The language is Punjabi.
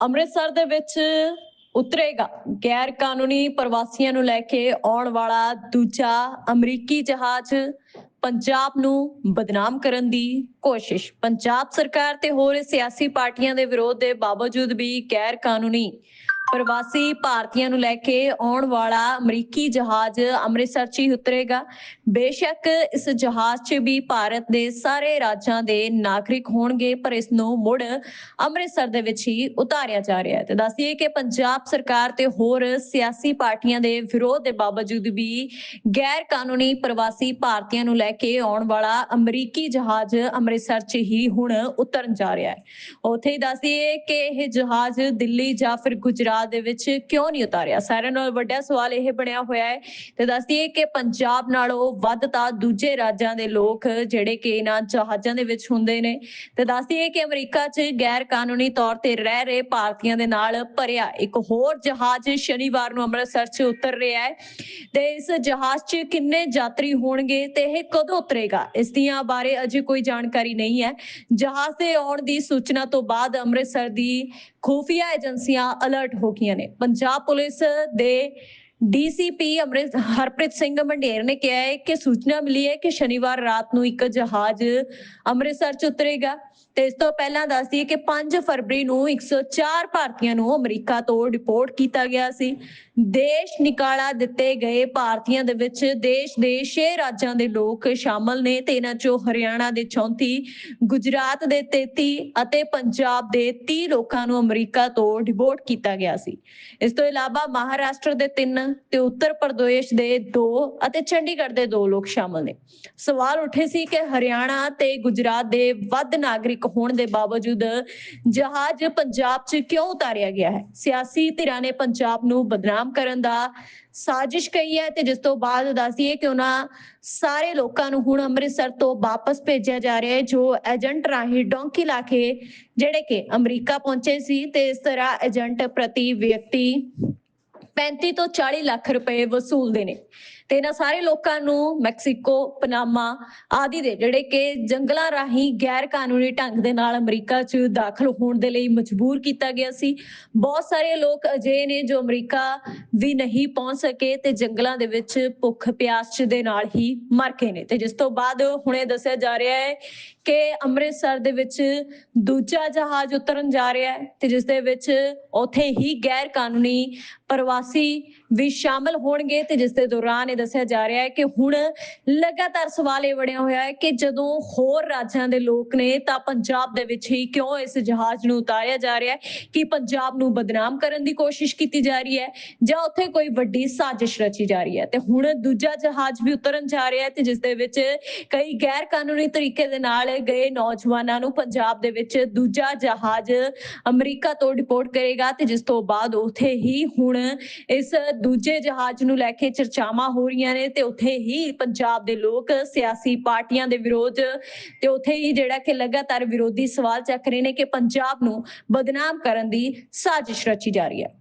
ਅੰਮ੍ਰਿਤਸਰ ਦੇ ਵਿੱਚ ਉਤਰੇਗਾ। ਗੈਰ ਕਾਨੂੰਨੀ ਪ੍ਰਵਾਸੀਆਂ ਨੂੰ ਲੈ ਕੇ ਆਉਣ ਵਾਲਾ ਦੂਜਾ ਅਮਰੀਕੀ ਜਹਾਜ਼ ਪੰਜਾਬ ਨੂੰ ਬਦਨਾਮ ਕਰਨ ਦੀ ਕੋਸ਼ਿਸ਼। ਪੰਜਾਬ ਸਰਕਾਰ ਤੇ ਹੋਰ ਸਿਆਸੀ ਪਾਰਟੀਆਂ ਦੇ ਵਿਰੋਧ ਦੇ ਬਾਵਜੂਦ ਵੀ ਗੈਰ ਕਾਨੂੰਨੀ ਪ੍ਰਵਾਸੀ ਭਾਰਤੀਆਂ ਨੂੰ ਲੈ ਕੇ ਆਉਣ ਵਾਲਾ ਅਮਰੀਕੀ ਜਹਾਜ਼ ਅੰਮ੍ਰਿਤਸਰ 'ਚ ਹੀ ਉਤਰੇਗਾ। ਬੇਸ਼ੱਕ ਇਸ ਜਹਾਜ਼ 'ਚ ਵੀ ਭਾਰਤ ਦੇ ਸਾਰੇ ਰਾਜਾਂ ਦੇ ਨਾਗਰਿਕ ਹੋਣਗੇ, ਪਰ ਇਸ ਨੂੰ ਮੁੜ ਅੰਮ੍ਰਿਤਸਰ ਦੇ ਵਿੱਚ ਹੀ ਉਤਾਰਿਆ ਜਾ ਰਿਹਾ ਹੈ। ਤੇ ਦੱਸੀਏ ਕਿ ਪੰਜਾਬ ਸਰਕਾਰ ਤੇ ਹੋਰ ਸਿਆਸੀ ਪਾਰਟੀਆਂ ਦੇ ਵਿਰੋਧ ਦੇ ਬਾਵਜੂਦ ਵੀ ਗੈਰ ਕਾਨੂੰਨੀ ਪ੍ਰਵਾਸੀ ਭਾਰਤੀਆਂ ਨੂੰ ਲੈ ਕੇ ਆਉਣ ਵਾਲਾ ਅਮਰੀਕੀ ਜਹਾਜ਼ ਅੰਮ੍ਰਿਤਸਰ 'ਚ ਹੀ ਹੁਣ ਉਤਰਨ ਜਾ ਰਿਹਾ ਹੈ। ਉੱਥੇ ਹੀ ਦੱਸੀਏ ਕਿ ਇਹ ਜਹਾਜ਼ ਦਿੱਲੀ ਜਾਂ ਫਿਰ ਗੁਜਰਾਤ ਦੇ ਵਿੱਚ ਕਿਉਂ ਨਹੀਂ ਉਤਾਰਿਆ? ਸਾਰਿਆਂ ਨਾਲੋਂ ਵੱਡਾ ਸਵਾਲ ਇਹ ਬਣਿਆ ਹੋਇਆ ਹੈ। ਤੇ ਦੱਸਦੀਏ ਕਿ ਪੰਜਾਬ ਨਾਲੋਂ ਵੱਧ ਤਾਂ ਦੂਜੇ ਰਾਜਾਂ ਦੇ ਲੋਕ ਜਿਹੜੇ ਕਿ ਇਹਨਾਂ ਜਹਾਜ਼ਾਂ ਦੇ ਵਿੱਚ ਹੁੰਦੇ ਨੇ। ਤੇ ਦੱਸਦੀਏ ਕਿ ਅਮਰੀਕਾ 'ਚ ਗੈਰ ਕਾਨੂੰਨੀ ਤੌਰ ਤੇ ਰਹਿ ਰਹੇ ਭਾਰਤੀਆਂ ਦੇ ਨਾਲ ਭਰਿਆ ਇੱਕ ਹੋਰ ਜਹਾਜ਼ ਸ਼ਨੀਵਾਰ ਨੂੰ ਅੰਮ੍ਰਿਤਸਰ 'ਚ ਉਤਰ ਰਿਹਾ ਹੈ। ਤੇ ਇਸ ਜਹਾਜ਼ 'ਚ ਕਿੰਨੇ ਯਾਤਰੀ ਹੋਣਗੇ ਤੇ ਇਹ ਕਦੋਂ ਉਤਰੇਗਾ? ਇਸ ਦੀਆਂ ਬਾਰੇ ਅਜੇ ਕੋਈ ਜਾਣਕਾਰੀ ਨਹੀਂ ਹੈ। ਜਹਾਜ਼ ਦੇ ਆਉਣ ਦੀ ਸੂਚਨਾ ਤੋਂ ਬਾਅਦ ਅੰਮ੍ਰਿਤਸਰ ਦੀ ਖੂਫੀਆ ਏਜੰਸੀਆਂ ਅਲਰਟ ਹੋ ਗਈਆਂ ਨੇ। ਪੰਜਾਬ ਪੁਲਿਸ ਦੇ ਡੀਸੀਪੀ ਅੰਮ੍ਰਿਤ, ਹਰਪ੍ਰੀਤ ਸਿੰਘ ਮੰਡੇਰ ਨੇ ਕਿਹਾ ਹੈ ਕਿ ਸੂਚਨਾ ਮਿਲੀ ਹੈ ਕਿ ਸ਼ਨੀਵਾਰ ਰਾਤ ਨੂੰ ਇੱਕ ਜਹਾਜ਼ ਅੰਮ੍ਰਿਤਸਰ ਚ ਉਤਰੇਗਾ ਤੇ ਇਸ ਤੋਂ ਪਹਿਲਾਂ ਦੱਸਦੀ ਹੈ ਕਿ 5 ਫਰਵਰੀ ਨੂੰ 104 ਭਾਰਤੀਆਂ ਨੂੰ ਅਮਰੀਕਾ ਤੋਂ ਡਿਪੋਰਟ ਕੀਤਾ ਗਿਆ ਸੀ। ਦੇਸ਼ ਨਿਕਾਲਾ ਦਿੱਤੇ ਗਏ ਭਾਰਤੀਆਂ ਦੇ ਵਿੱਚ ਦੇਸ਼ ਦੇ 6 ਰਾਜਾਂ ਦੇ ਲੋਕ ਸ਼ਾਮਲ ਨੇ ਤੇ ਇਹਨਾਂ ਚੋਂ ਹਰਿਆਣਾ ਦੇ 34 ਗੁਜਰਾਤ ਦੇ 33 ਅਤੇ ਪੰਜਾਬ ਦੇ 30 ਲੋਕਾਂ ਨੂੰ ਅਮਰੀਕਾ ਤੋਂ ਡਿਪੋਰਟ ਕੀਤਾ ਗਿਆ ਸੀ। ਇਸ ਤੋਂ ਇਲਾਵਾ ਮਹਾਰਾਸ਼ਟਰ ਦੇ 3 ਤੇ ਉੱਤਰ ਪ੍ਰਦੇਸ਼ ਦੇ 2 ਅਤੇ ਚੰਡੀਗੜ੍ਹ ਦੇ 2 ਲੋਕ ਸ਼ਾਮਲ ਨੇ। ਸਵਾਲ ਉੱਠੇ ਸੀ ਕਿ ਹਰਿਆਣਾ ਤੇ ਗੁਜਰਾਤ ਦੇ ਵੱਧ ਨਾਗਰਿਕ ਹੋਣ ਦੇ ਬਾਵਜੂਦ ਜਹਾਜ਼ ਪੰਜਾਬ 'ਚ ਕਿਉਂ ਉਤਾਰਿਆ ਗਿਆ ਹੈ? ਸਿਆਸੀ ਧਿਰਾਂ ਨੇ ਪੰਜਾਬ ਨੂੰ ਬਦਨਾਮ ਕਰਨ ਦਾ ਸਾਜ਼ਿਸ਼ ਕਹੀ ਹੈ ਤੇ ਜਿਸ ਤੋਂ ਬਾਅਦ ਦੱਸਦੀਏ ਕਿ ਉਹਨਾਂ ਸਾਰੇ ਲੋਕਾਂ ਨੂੰ ਹੁਣ ਅੰਮ੍ਰਿਤਸਰ ਤੋਂ ਵਾਪਸ ਭੇਜਿਆ ਜਾ ਰਿਹਾ ਹੈ, ਜੋ ਏਜੰਟ ਰਾਹੀਂ ਡੋਂਕੀ ਲਾ ਕੇ, ਜਿਹੜੇ ਕਿ ਅਮਰੀਕਾ ਪਹੁੰਚੇ ਸੀ ਤੇ ਇਸ ਤਰ੍ਹਾਂ ਏਜੰਟ ਪ੍ਰਤੀ ਵਿਅਕਤੀ 35 ਤੋਂ 40 ਲੱਖ ਰੁਪਏ ਵਸੂਲਦੇ ਨੇ। ਤੇ ਇਹਨਾਂ ਸਾਰੇ ਲੋਕਾਂ ਨੂੰ ਮੈਕਸੀਕੋ, ਪਨਾਮਾ ਆਦਿ ਦੇ ਜਿਹੜੇ ਕਿ ਜੰਗਲਾਂ ਰਾਹੀਂ ਗੈਰ ਕਾਨੂੰਨੀ ਢੰਗ ਦੇ ਨਾਲ ਅਮਰੀਕਾ 'ਚ ਦਾਖਲ ਹੋਣ ਦੇ ਲਈ ਮਜਬੂਰ ਕੀਤਾ ਗਿਆ ਸੀ। ਬਹੁਤ ਸਾਰੇ ਲੋਕ ਅਜਿਹੇ ਨੇ ਜੋ ਅਮਰੀਕਾ ਵੀ ਨਹੀਂ ਪਹੁੰਚ ਸਕੇ ਤੇ ਜੰਗਲਾਂ ਦੇ ਵਿੱਚ ਭੁੱਖ ਪਿਆਸ ਦੇ ਨਾਲ ਹੀ ਮਰ ਗਏ ਨੇ। ਤੇ ਜਿਸ ਤੋਂ ਬਾਅਦ ਹੁਣੇ ਦੱਸਿਆ ਜਾ ਰਿਹਾ ਹੈ ਕਿ ਅੰਮ੍ਰਿਤਸਰ ਦੇ ਵਿੱਚ ਦੂਜਾ ਜਹਾਜ਼ ਉਤਰਨ ਜਾ ਰਿਹਾ ਹੈ ਤੇ ਜਿਸ ਦੇ ਵਿੱਚ ਉੱਥੇ ਹੀ ਗੈਰ ਕਾਨੂੰਨੀ ਪ੍ਰਵਾਸੀ ਵੀ ਸ਼ਾਮਲ ਹੋਣਗੇ ਤੇ ਜਿਸ ਦੇ ਦੌਰਾਨ ਇਹ ਦੱਸਿਆ ਜਾ ਰਿਹਾ ਹੈ ਕਿ ਹੁਣ ਲਗਾਤਾਰ ਸਵਾਲ ਇਹ ਬਣਿਆ ਹੋਇਆ ਹੈ ਕਿ ਜਦੋਂ ਹੋਰ ਰਾਜਾਂ ਦੇ ਲੋਕ ਨੇ ਤਾਂ ਪੰਜਾਬ ਦੇ ਵਿੱਚ ਹੀ ਕਿਉਂ ਇਸ ਜਹਾਜ਼ ਨੂੰ ਉਤਾਰਿਆ ਜਾ ਰਿਹਾ ਹੈ? ਕਿ ਪੰਜਾਬ ਨੂੰ ਬਦਨਾਮ ਕਰਨ ਦੀ ਕੋਸ਼ਿਸ਼ ਕੀਤੀ ਜਾ ਰਹੀ ਹੈ? ਜਾਂ ਉੱਥੇ ਕੋਈ ਵੱਡੀ ਸਾਜ਼ਿਸ਼ ਰਚੀ ਜਾ ਰਹੀ ਹੈ? ਤੇ ਹੁਣ ਦੂਜਾ ਜਹਾਜ਼ ਵੀ ਉਤਰਨ ਜਾ ਰਿਹਾ ਹੈ ਤੇ ਜਿਸ ਦੇ ਵਿੱਚ ਕਈ ਗੈਰ ਕਾਨੂੰਨੀ ਤਰੀਕੇ ਦੇ ਨਾਲ ਗਏ ਨੌਜਵਾਨਾਂ ਨੂੰ ਪੰਜਾਬ ਦੇ ਵਿੱਚ ਦੂਜਾ ਜਹਾਜ਼ ਅਮਰੀਕਾ ਤੋਂ ਡਿਪੋਰਟ ਕਰੇਗਾ ਤੇ ਜਿਸ ਤੋਂ ਬਾਅਦ ਉੱਥੇ ਹੀ ਹੁਣ ਇਸ ਦੂਜੇ ਜਹਾਜ਼ ਨੂੰ ਲੈ ਕੇ ਚਰਚਾਵਾਂ ਹੋ ਰਹੀਆਂ ਨੇ ਤੇ ਉੱਥੇ ਹੀ ਪੰਜਾਬ ਦੇ ਲੋਕ ਸਿਆਸੀ ਪਾਰਟੀਆਂ ਦੇ ਵਿਰੋਧ ਤੇ ਉੱਥੇ ਹੀ ਜਿਹੜਾ ਕਿ ਲਗਾਤਾਰ ਵਿਰੋਧੀ ਸਵਾਲ ਚੱਕ ਰਹੇ ਨੇ ਕਿ ਪੰਜਾਬ ਨੂੰ ਬਦਨਾਮ ਕਰਨ ਦੀ ਸਾਜ਼ਿਸ਼ ਰਚੀ ਜਾ ਰਹੀ ਹੈ।